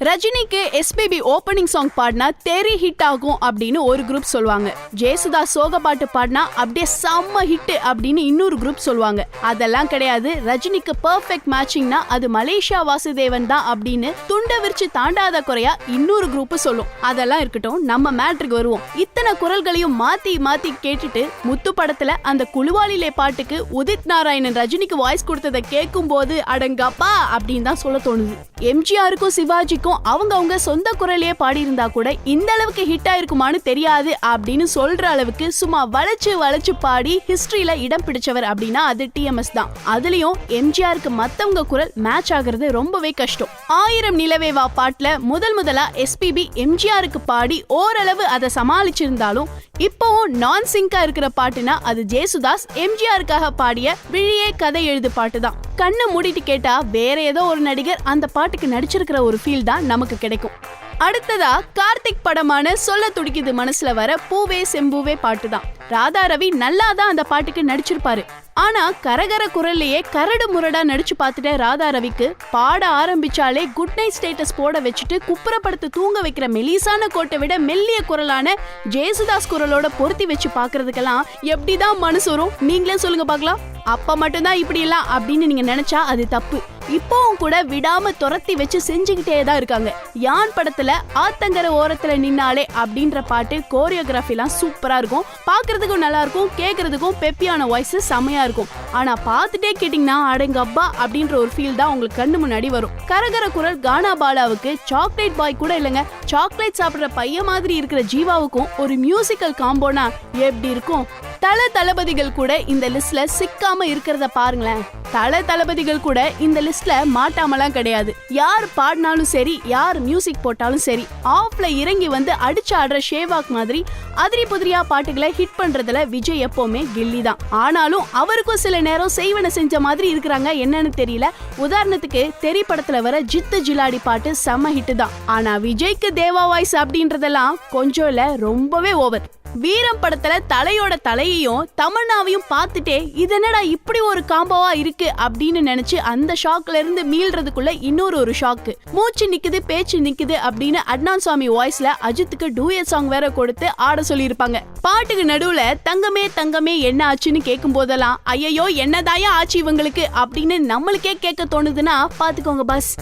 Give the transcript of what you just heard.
ரஜினிக்கு SPB opening song பாடினா தெரி ஹிட் ஆகும் அப்படின்னு ஒரு குரூப் சொல்லுவாங்க. ஜேசுதா சோக பாட்டு பாடினா அப்படியே செம்ம ஹிட் அப்படின்னு இன்னொரு குரூப் சொல்லுவாங்க. அதெல்லாம் கிடையாது. ரஜினிக்கு பர்ஃபெக்ட் மேட்சிங்னா அது மலேசியா வாசுதேவன் தான் அப்படின்னு துண்ட விரிச்சு தாண்டாத குறையா இன்னொரு குரூப் சொல்லும். அதெல்லாம் இருக்கட்டும் நம்ம மேட்ருக்கு வருவோம். இத்தனை குரல்களையும் மாத்தி மாத்தி கேட்டுட்டு முத்து படத்துல அந்த குழுவாளிலே பாட்டுக்கு உதித் நாராயணன் ரஜினிக்கு வாய்ஸ் கொடுத்ததை கேட்கும் போது அடங்கப்பா அப்படின்னு தான் சொல்ல தோணுது. எம்ஜிஆருக்கும் சிவாஜிக்கும் அவங்க அவங்க சொந்த குரலையே பாடியிருந்தா கூட இந்த அளவுக்கு ஹிட் ஆயிருக்குமான்னு தெரியாது அப்படின்னு சொல்ற அளவுக்கு சும்மா வளைச்சு வளைச்சு பாடி ஹிஸ்டரியில இடம் பிடிச்சவர் அப்படின்னா அது டிஎம்எஸ் தான். அதுலயும் எம்ஜிஆருக்கு மத்தவங்க குரல் மேட்ச் ஆகுறது ரொம்பவே கஷ்டம். ஆயிரம் நிலவேவா பாட்டில் முதல் முதலா எஸ்பிபி எம்ஜிஆருக்கு பாடி ஓரளவு அதை சமாளிச்சிருந்தாலும் இப்போவும் நான் சிங்கா இருக்கிற பாட்டுனா அது ஜேசுதாஸ் எம்ஜிஆருக்காக பாடிய விழியே கதை எழுது பாட்டு தான். கண்ணை மூடிட்டு கேட்டா வேற ஏதோ ஒரு நடிகர் அந்த பாட்டுக்கு நடிச்சிருக்கிற ஒரு ஃபீல் தான் நமக்கு கிடைக்கும். அடுத்ததா கார்த்திக் படமான சொல்ல துடிக்குது மனசுல வர பூவே செம்பூவே பாட்டு தான் ராதா ரவி நல்லா தான் அந்த பாட்டுக்கு நடிச்சிருப்பாரு. ஆனா கரகர குரல்லையே கரடு முரடா நடிச்சு பார்த்துட்ட ராதா ரவிக்கு பாட ஆரம்பிச்சாலே குட் நைட் ஸ்டேட்டஸ் போட வச்சுட்டு குப்புறப்படுத்து தூங்க வைக்கிற மெலிசான கோட்டை விட மெல்லிய குரலான ஜேசுதாஸ் குரலோட பொருத்தி வச்சு பாக்குறதுக்கெல்லாம் எப்படிதான் மனசு வரும்? நீங்களே சொல்லுங்க பார்க்கலாம். அப்ப மட்டும்தான் இப்படி எல்லாம் அப்படின்னு நீங்க நினைச்சா அது தப்பு. இப்போவும் கூட விடாம துரத்தி வச்சு செஞ்சுக்கிட்டே தான் இருக்காங்க. யான் படத்துல ஆத்தங்கர ஓரத்துல நின்னாலே அப்படின்ற பாட்டு கோரியோகிராஃபி எல்லாம் சூப்பரா இருக்கும். பாக்குறதுக்கும் நல்லா இருக்கும். கேக்குறதுக்கும் பெப்பியான வாய்ஸ் செமையா இருக்கும். ஆனா பார்த்துட்டே கேட்டீங்கன்னா அடங்கப்பா அப்படின்ற ஒரு ஃபீல் தான் உங்களுக்கு கண்ணு முன்னாடி வரும். கரகர குரல் கானா பாலாவுக்கு சாக்லேட் பாய் கூட இல்லைங்க. சாக்லேட் சாப்பிடுற பையன் மாதிரி இருக்கிற ஜீவாவுக்கும் ஒரு மியூசிக்கல் காம்போனா எப்படி இருக்கும்? தல தளபதிகள் கூட இந்த லிஸ்ட்ல சிக்காம இருக்கிறத பாருங்களேன். தல தளபதிகள் கூட இந்த லிஸ்ட்ல மாட்டாமலாம் கிடையாது. யார் பாடினாலும் சரி யார் மியூசிக் போட்டாலும் சரி ஆஃப்ல இறங்கி வந்து அடிச்சு ஆடுற ஷேவாக் மாதிரி அதிரி புதிரியா பாட்டுகளை ஹிட் பண்றதுல விஜய் எப்பவுமே கில்லி தான். ஆனாலும் அவருக்கும் சில நேரம் செய்வன செஞ்ச மாதிரி இருக்கிறாங்க என்னன்னு தெரியல. உதாரணத்துக்கு தெரி படத்துல வர ஜித்து ஜிலாடி பாட்டு செம்ம ஹிட் தான். ஆனா விஜய்க்கு தேவா வாய்ஸ் அப்படின்றதெல்லாம் கொஞ்சம் இல்ல ரொம்பவே ஓவர் வீரம் படத்துல தலையோட தலையையும் தமன்னாவையும் பார்த்துட்டே இது என்னடா இப்படி ஒரு காம்போவா இருக்கு? அப்படின்னு நினைச்சு அந்த ஷாக்ல இருந்து மீள்றதுக்குள்ள இன்னொரு ஒரு ஷாக்கு மூச்சு நிக்குது பேச்சு நிக்குது அப்படின்னு அட்னான் சுவாமி வாய்ஸ்ல அஜித்துக்கு டூயட் சாங் வேற கொடுத்து ஆட சொல்லியிருப்பாங்க. பாட்டுக்கு நடுவுல தங்கமே தங்கமே என்ன ஆச்சுன்னு கேட்கும் போதெல்லாம் ஐயையோ என்னதாயா ஆச்சு இவங்களுக்கு? அப்படின்னு நம்மளுக்கே கேட்க தோணுதுன்னா பாத்துக்கோங்க பாஸ்